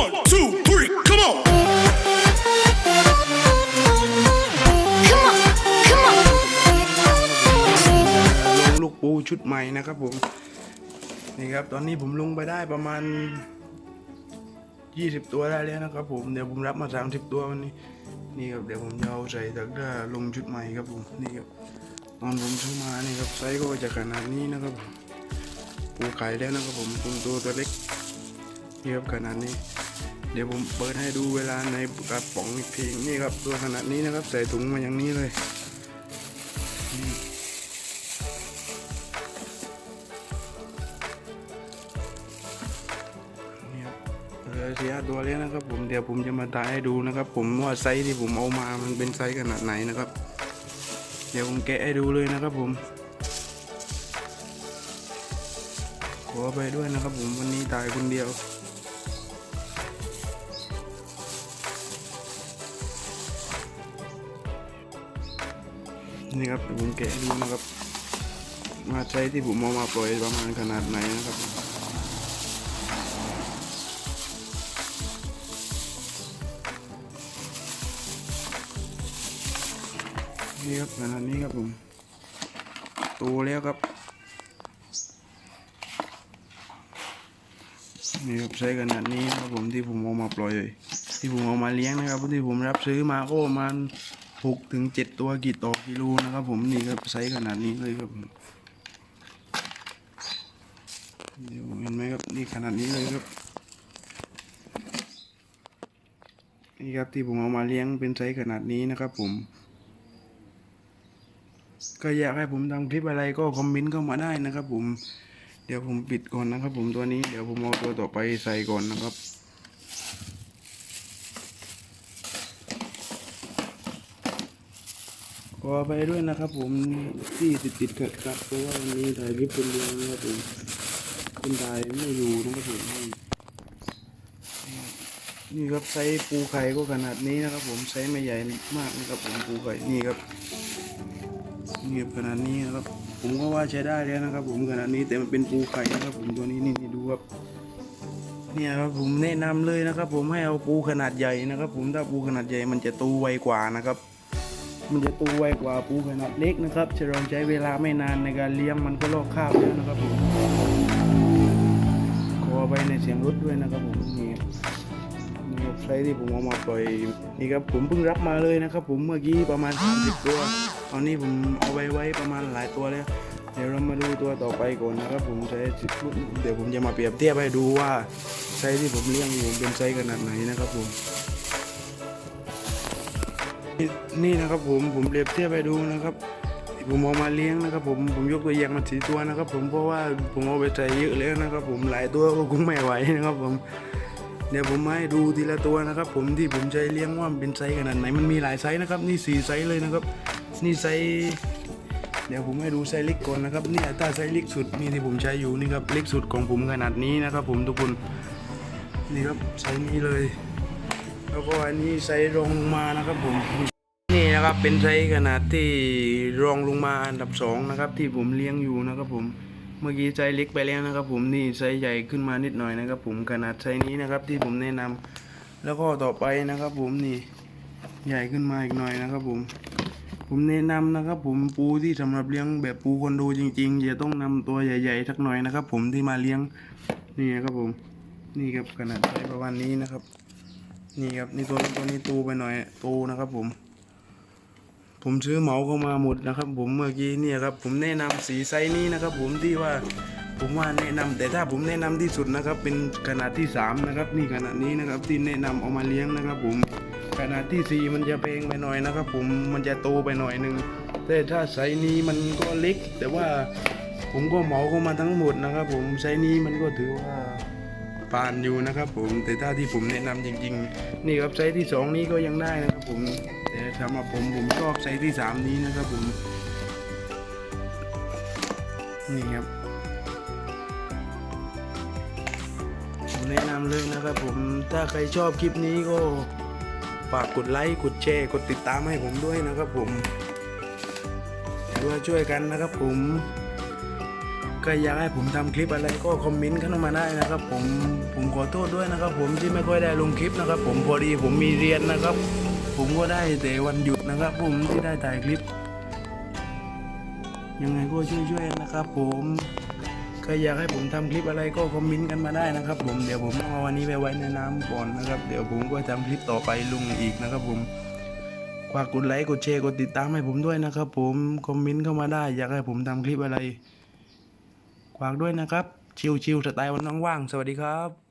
One, two, three, come on. Come on, come on. ลงลูกปูชุดใหม่นะครับผม นี่ครับ ตอนนี้ผมลงไปได้ประมาณ 20 ตัวได้แล้วนะครับผม เดี๋ยวผมรับมา 30 ตัววันนี้ นี่ครับ เดี๋ยวผมจะเอาใส่ตะกร้าลงชุดใหม่ครับผม นี่ครับ ตอนผมซื้อมานี่ครับไซส์ก็จะขนาดนี้นะครับผมปูไข่แล้วนะครับผมตัวตัวตัวเล็กนี่ครับขนาดนี้ เดี๋ยวผมเปิดให้ดูเวลาในกระป๋องอีกทีนี่ครับตัวขนาดนี้นะครับใส่ถุงมาอย่างนี้เลยเหลือสี่ห้าตัวแล้วนะครับ ผมเดี๋ยวผมจะมาถ่ายให้ดูนะครับ ผมว่าไซส์ที่ผมเอามามันเป็นไซส์ขนาดไหนนะครับ เดี๋ยวผมแกะให้ดูเลยนะครับ ผมขอไปด้วยนะครับ ผมวันนี้ถ่ายคนเดียว นี่ครับผมแกะดูนะครับว่าไซส์ที่ผมเอามาปล่อยประมาณขนาดไหนนะครับนี่ครับขนาดนี้ครับผมโตแล้วครับนี่ครับใช้ขนาดนี้ครับผมที่ผมเอามาปล่อยที่ผมเอามาเลี้ยงนะครับที่ผมรับซื้อมาก็ประมาณ หกถึงเจ็ดตัวกี่ต่อกิโลนะครับผมนี่ครับไซส์ขนาดนี้เลยครับเดี๋ยวเห็นไหมครับนี่ขนาดนี้เลยครับนี่ครับที่ผมเอามาเลี้ยงเป็นไซส์ขนาดนี้นะครับผม ก็อยากให้ผมทำคลิปอะไรก็คอมเมนต์เข้ามาได้นะครับผมเดี๋ยวผมปิดก่อนนะครับผมตัวนี้เดี๋ยวผมเอาตัวต่อไปใส่ก่อนนะครับ ขอไปด้วยนะครับผมที่ติดติดขัดขัดเพราะว่าวันนี้ถ่ายคลิปคนเดียวนะครับผมคนถ่ายไม่อยู่นะครับผมนี่ครับไซส์ปูไข่ก็ขนาดนี้นะครับ ผมไซส์ไม่ใหญ่มากนะครับผมปูไข่นี่ครับเงียบขนาดนี้นะครับ ผมก็ว่าใช้ได้แล้วนะครับ ผมขนาดนี้แต่มันเป็นปูไข่นะครับ ผมตัวนี้นี่ดูครับเนี่ยครับผมแนะนำเลยนะครับ ผมให้เอาปูขนาดใหญ่นะครับ ผมถ้าปูขนาดใหญ่มันจะโตไวกว่านะครับ มันจะโตไวกว่าปูขนาดเล็กนะครับจะลองใช้เวลาไม่นานในการเลี้ยงมันก็ลอกคราบแล้วนะครับผมขอไปในเสียงรถด้วยนะครับผมนี่นี่ครับไซส์ที่ผมเอามาปล่อยนี่ครับผมเพิ่งรับมาเลยนะครับ ผมเมื่อกี้ประมาณ 30 ตัวตอนนี้ผมเอาไว้ไว้ประมาณหลายตัวแล้วเดี๋ยวเรามาดูตัวต่อไปก่อนนะครับ ผมใช้เดี๋ยวผมจะมาเปรียบเทียบให้ดูว่าไซส์ที่ผมเลี้ยงอยู่เป็นไซส์ขนาดไหนนะครับผม นี่นะครับผมผมเปรียบเทียบให้ดูนะครับที่ผมเอามาเลี้ยงนะครับผมผมยกตัวอย่างมาสีตัวนะครับ ผมเพราะว่าผมเอาไปใส่เยอะแล้วนะครับ ผมหลายตัวก็คงไม่ไหวนะครับผมเดี๋ยวผมมาให้ดูทีละตัวนะครับ ผมที่ผมใช้เลี้ยงว่ามันเป็นไซส์ขนาดไหนมันมีหลายไซส์นะครับ นี่สี่ไซส์เลยนะครับ นี่ไซส์เดี๋ยวผมให้ดูไซส์เล็กก่อนนะครับนี่ถ้าไซส์เล็กสุดนี่ที่ผมใช้อยู่นี่ครับเล็กสุดของผมขนาดนี้นะครับ ผมทุกคนนี่ครับไซส์นี้เลย แล้วก็อันนี้ไซส์รองลงมานะครับผม นี่นะครับเป็นไซส์ขนาดที่รองลงมาอันดับสองนะครับ ที่ผมเลี้ยงอยู่นะครับผม เมื่อกี้ไซส์เล็กไปแล้วนะครับผมนี่ไซส์ใหญ่ขึ้นมานิดหน่อยนะครับผมขนาดไซส์นี้นะครับที่ผมแนะนำแล้วก็ต่อไปนะครับผมนี่ใหญ่ขึ้นมาอีกหน่อยนะครับผม ผมแนะนำนะครับ ผมปูที่สำหรับเลี้ยงแบบปูคอนโดจริงๆจะต้องนำตัวใหญ่ๆสักหน่อยนะครับ ผมที่มาเลี้ยงนี่นะครับผม นี่ครับขนาดไซส์ประมาณนี้นะครับ นี่ครับนี่ตัวนี้ตัวนี้ตูไปหน่อยตูนะครับ ผม ผมซื้อเหมาเข้ามาหมดนะครับ ผมเมื่อกี้เนี่ยครับ ผมแนะนำสีไซส์นี้นะครับ ผมที่ว่าผมว่าแนะนำแต่ถ้าผมแนะนำที่สุดนะครับ เป็นขนาดที่สามนะครับ นี่ขนาดนี้นะครับ ที่แนะนำเอามาเลี้ยงนะครับ ผมขนาดที่สี่มันจะเพลงไปหน่อยนะครับ ผมมันจะโตไปหน่อยหนึ่งแต่ถ้าไซส์นี้มันก็เล็ก แต่ว่าผมก็เหมาเข้ามาทั้งหมดนะครับ ผมไซส์นี้มันก็ถือว่าานอยู่นะครับ ผมแต่ถ้าที่ผมแนะนำจริง ๆ นี่ครับไซส์ที่สองนี้ก็ยังได้นะครับผมแต่สำหรับผมผมชอบไซส์ที่สามนี้นะครับผมนี่ครับผมแนะนำเลยนะครับผมถ้าใครชอบคลิปนี้ก็ฝากกดไลค์กดแชร์กดติดตามให้ผมด้วยนะครับผมเพื่อช่วยกันนะครับผม ก็อยากให้ผมทำคลิปอะไรก็คอมเมนต์เข้ามาได้นะครับ ผมผมขอโทษด้วยนะครับ ผมที่ไม่ค่อยได้ลงคลิปนะครับ ผมพอดีผมมีเรียนนะครับ ผมก็ได้แต่วันหยุดนะครับ ผมที่ได้ถ่ายคลิป ยังไงก็ช่วยๆนะครับ ผมใครอยากให้ผมทำคลิปอะไรก็คอมเมนต์กันมาได้นะครับ ผมเดี๋ยวผมเอาวันนี้ไปไว้ในน้ำก่อนนะครับ เดี๋ยวผมก็ทำคลิปต่อไปลงอีกนะครับ ผมฝากกดไลค์กดแชร์กดติดตามให้ผมด้วยนะครับ ผมคอมเมนต์เข้ามาได้ อยากให้ผมทำคลิปอะไร ฝากด้วยนะครับ ชิวๆสไตล์วันว่างๆสวัสดีครับ